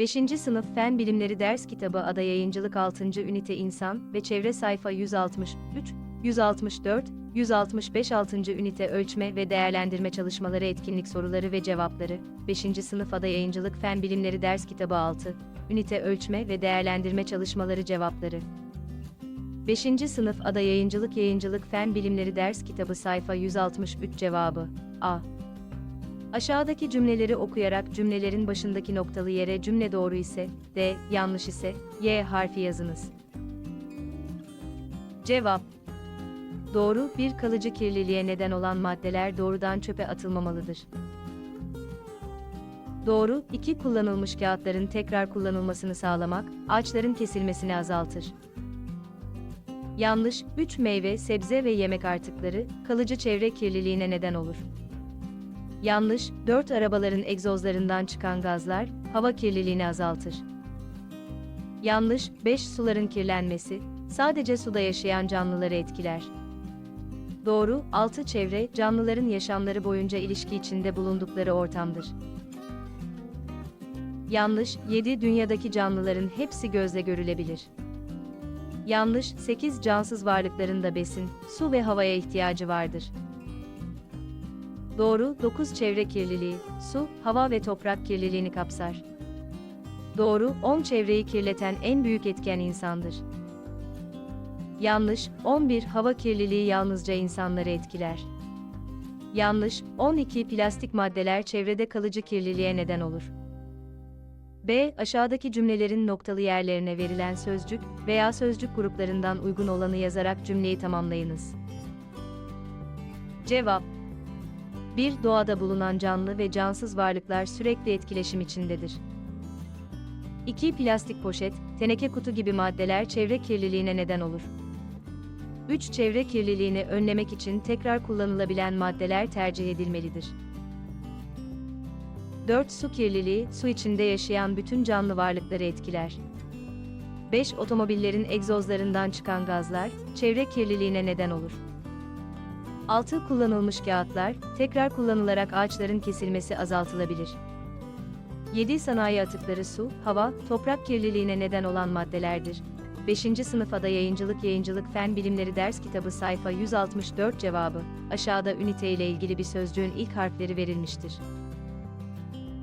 5. Sınıf Fen Bilimleri Ders Kitabı Ada Yayıncılık 6. Ünite İnsan ve Çevre Sayfa 163, 164, 165 6. Ünite Ölçme ve Değerlendirme Çalışmaları Etkinlik Soruları ve Cevapları 5. Sınıf Ada Yayıncılık Fen Bilimleri Ders Kitabı 6, Ünite Ölçme ve Değerlendirme Çalışmaları Cevapları 5. Sınıf Ada Yayıncılık Yayıncılık Fen Bilimleri Ders Kitabı Sayfa 163 Cevabı A. Aşağıdaki cümleleri okuyarak cümlelerin başındaki noktalı yere cümle doğru ise, D, yanlış ise, Y harfi yazınız. Cevap Doğru, bir kalıcı kirliliğe neden olan maddeler doğrudan çöpe atılmamalıdır. Doğru, iki kullanılmış kağıtların tekrar kullanılmasını sağlamak, ağaçların kesilmesini azaltır. Yanlış, 3 meyve, sebze ve yemek artıkları, kalıcı çevre kirliliğine neden olur. Yanlış, 4 arabaların egzozlarından çıkan gazlar, hava kirliliğini azaltır. Yanlış, 5 suların kirlenmesi, sadece suda yaşayan canlıları etkiler. Doğru, 6 çevre, canlıların yaşamları boyunca ilişki içinde bulundukları ortamdır. Yanlış, 7 dünyadaki canlıların hepsi gözle görülebilir. Yanlış, 8 cansız varlıkların da besin, su ve havaya ihtiyacı vardır. Doğru, 9 çevre kirliliği, su, hava ve toprak kirliliğini kapsar. Doğru, 10 çevreyi kirleten en büyük etken insandır. Yanlış, 11 hava kirliliği yalnızca insanları etkiler. Yanlış, 12 plastik maddeler çevrede kalıcı kirliliğe neden olur. B. Aşağıdaki cümlelerin noktalı yerlerine verilen sözcük veya sözcük gruplarından uygun olanı yazarak cümleyi tamamlayınız. Cevap 1. Doğada bulunan canlı ve cansız varlıklar sürekli etkileşim içindedir. 2. Plastik poşet, teneke kutu gibi maddeler çevre kirliliğine neden olur. 3. Çevre kirliliğini önlemek için tekrar kullanılabilen maddeler tercih edilmelidir. 4. Su kirliliği, su içinde yaşayan bütün canlı varlıkları etkiler. 5. Otomobillerin egzozlarından çıkan gazlar, çevre kirliliğine neden olur. 6. Kullanılmış kağıtlar, tekrar kullanılarak ağaçların kesilmesi azaltılabilir. 7. Sanayi atıkları su, hava, toprak kirliliğine neden olan maddelerdir. 5. Sınıfada Yayıncılık Yayıncılık Fen Bilimleri Ders Kitabı sayfa 164 cevabı, aşağıda ünite ile ilgili bir sözcüğün ilk harfleri verilmiştir.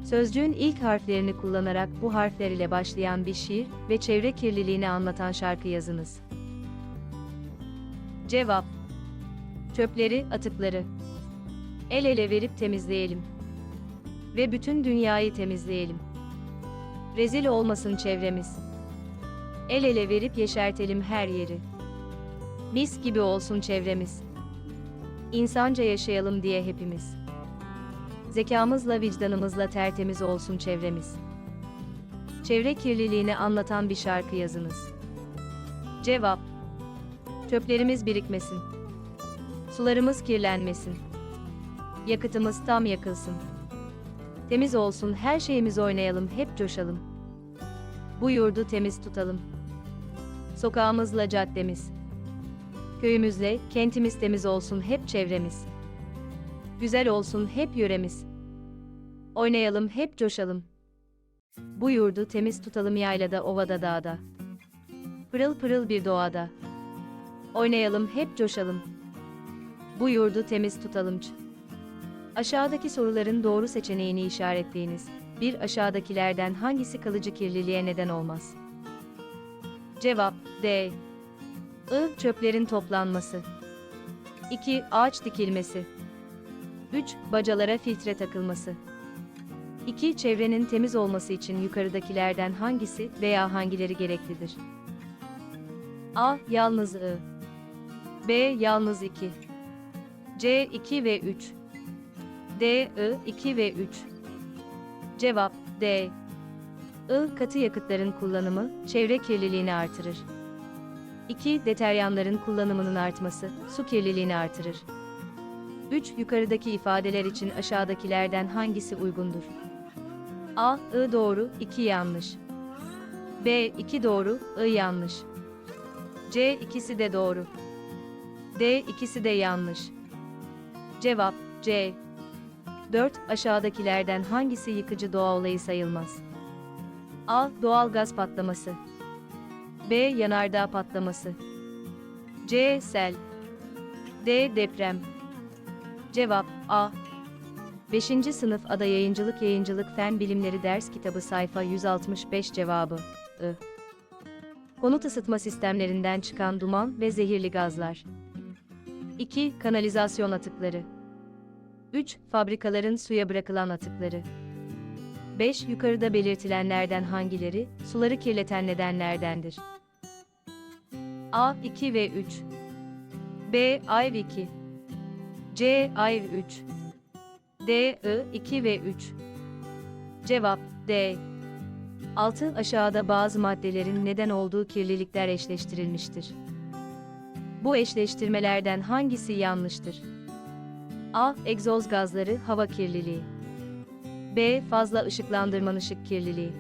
Sözcüğün ilk harflerini kullanarak bu harfler ile başlayan bir şiir ve çevre kirliliğini anlatan şarkı yazınız. Cevap Çöpleri, atıkları el ele verip temizleyelim ve bütün dünyayı temizleyelim. Rezil olmasın çevremiz. El ele verip yeşertelim her yeri. Mis gibi olsun çevremiz. İnsanca yaşayalım diye hepimiz. Zekamızla vicdanımızla tertemiz olsun çevremiz. Çevre kirliliğini anlatan bir şarkı yazınız. Cevap Çöplerimiz birikmesin. Sularımız kirlenmesin. Yakıtımız tam yakılsın. Temiz olsun her şeyimiz oynayalım hep coşalım. Bu yurdu temiz tutalım. Sokağımızla caddemiz. Köyümüzle kentimiz temiz olsun hep çevremiz. Güzel olsun hep yöremiz. Oynayalım hep coşalım. Bu yurdu temiz tutalım yaylada ovada dağda. Pırıl pırıl bir doğada. Oynayalım hep coşalım. Bu yurdu temiz tutalım. ç- Aşağıdaki soruların doğru seçeneğini işaretleyiniz. Bir aşağıdakilerden hangisi kalıcı kirliliğe neden olmaz? Cevap D. I. Çöplerin toplanması. 2. Ağaç dikilmesi. 3. Bacalara filtre takılması. 2. Çevrenin temiz olması için yukarıdakilerden hangisi veya hangileri gereklidir? A. Yalnız I. B. Yalnız 2. C. 2 ve 3. D. I. 2 ve 3. Cevap D. I. Katı yakıtların kullanımı, çevre kirliliğini artırır. 2. Deteryanların kullanımının artması, su kirliliğini artırır. 3. Yukarıdaki ifadeler için aşağıdakilerden hangisi uygundur? A. I doğru, 2 yanlış. B. 2 doğru, I yanlış. C. ikisi de doğru. D. ikisi de yanlış. Cevap C. 4. Aşağıdakilerden hangisi yıkıcı doğa olayı sayılmaz? A. Doğal gaz patlaması. B. Yanardağ patlaması. C. Sel. D. Deprem. Cevap A. 5. sınıf Ada Yayıncılık Yayıncılık Fen Bilimleri Ders Kitabı sayfa 165 cevabı I. Konut ısıtma sistemlerinden çıkan duman ve zehirli gazlar. 2. Kanalizasyon atıkları. 3. Fabrikaların suya bırakılan atıkları. 5. Yukarıda belirtilenlerden hangileri suları kirleten nedenlerdendir? A. 2 ve 3 B. Ayv 2 C. Ayv 3 D. I. 2 ve 3 Cevap D. 6. Aşağıda bazı maddelerin neden olduğu kirlilikler eşleştirilmiştir. Bu eşleştirmelerden hangisi yanlıştır? A. Egzoz gazları, hava kirliliği. B. Fazla ışıklandırman ışık kirliliği.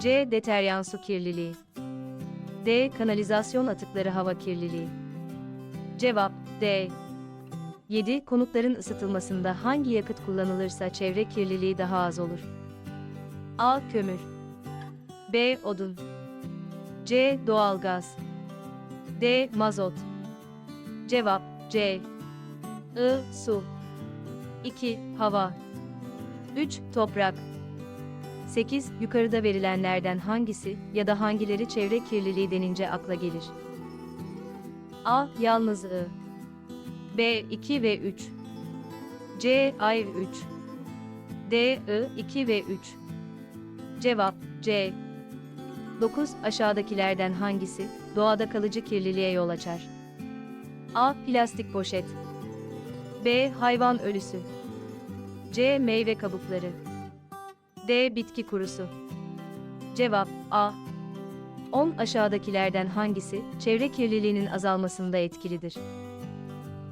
C. Deteryan su kirliliği. D. Kanalizasyon atıkları hava kirliliği. Cevap D. 7. Konutların ısıtılmasında hangi yakıt kullanılırsa çevre kirliliği daha az olur? A. Kömür. B. Odun. C. Doğalgaz. D. Mazot. Cevap C. I. Su. 2. Hava. 3. Toprak. 8. Yukarıda verilenlerden hangisi ya da hangileri çevre kirliliği denince akla gelir? A. Yalnız I. B. 2 ve 3. C. Ayr 3. D. I. 2 ve 3. Cevap C. 9. Aşağıdakilerden hangisi doğada kalıcı kirliliğe yol açar? A. Plastik poşet. B. Hayvan ölüsü. C. Meyve kabukları. D. Bitki kurusu. Cevap A. 10 aşağıdakilerden hangisi çevre kirliliğinin azalmasında etkilidir?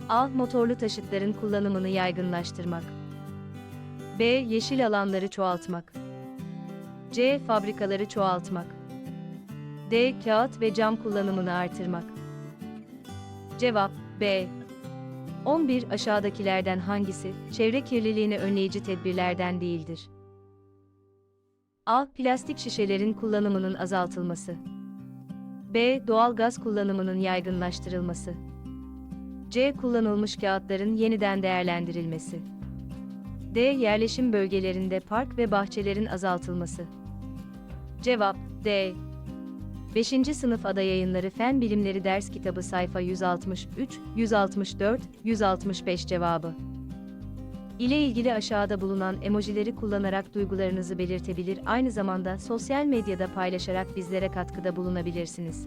A. Motorlu taşıtların kullanımını yaygınlaştırmak. B. Yeşil alanları çoğaltmak. C. Fabrikaları çoğaltmak. D. Kağıt ve cam kullanımını artırmak. Cevap B. 11 aşağıdakilerden hangisi çevre kirliliğini önleyici tedbirlerden değildir? A. Plastik şişelerin kullanımının azaltılması. B. Doğal gaz kullanımının yaygınlaştırılması. C. Kullanılmış kağıtların yeniden değerlendirilmesi. D. Yerleşim bölgelerinde park ve bahçelerin azaltılması. Cevap D. 5. Sınıf Ada Yayınları Fen Bilimleri Ders Kitabı sayfa 163, 164, 165 cevabı. İle ilgili aşağıda bulunan emojileri kullanarak duygularınızı belirtebilir aynı zamanda sosyal medyada paylaşarak bizlere katkıda bulunabilirsiniz.